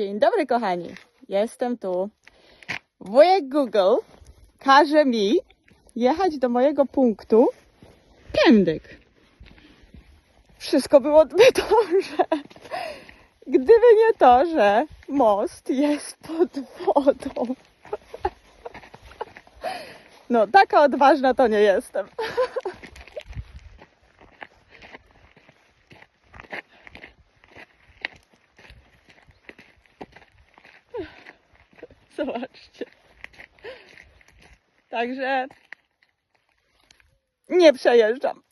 Dzień dobry, kochani. Jestem tu. Wujek Google każe mi jechać do mojego punktu Kędyk. Wszystko byłoby dobrze. Gdyby nie to, że most jest pod wodą. No, taka odważna to nie jestem. Zobaczcie. Także nie przejeżdżam.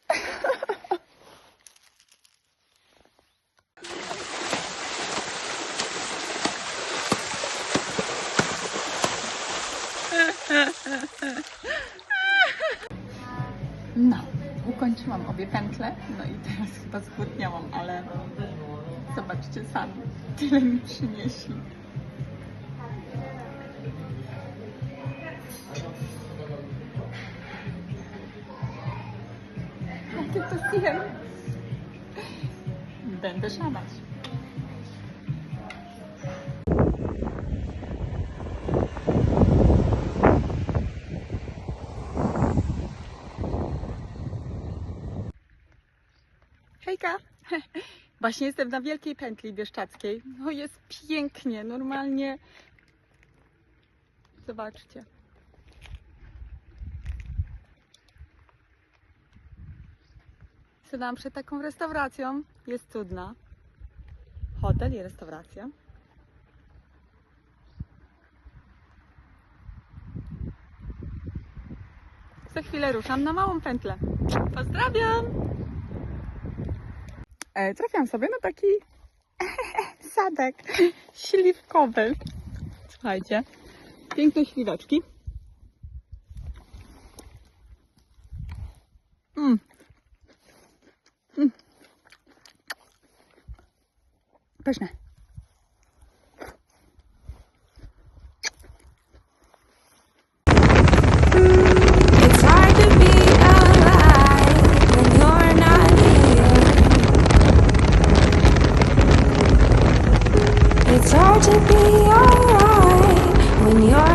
No, ukończyłam obie pętle, no i teraz chyba zgłodniałam, ale zobaczcie sami, tyle mi przynieśli. Zjem? Będę szalać. Hejka! Właśnie jestem na Wielkiej Pętli Bieszczackiej. No jest pięknie, normalnie. Zobaczcie. Stanęłam przed taką restauracją. Jest cudna. Hotel i restauracja. Za chwilę ruszam na małą pętlę. Pozdrawiam! E, trafiam sobie na taki sadek śliwkowy. Słuchajcie, piękne śliweczki. Not here. It's hard to be alright when you're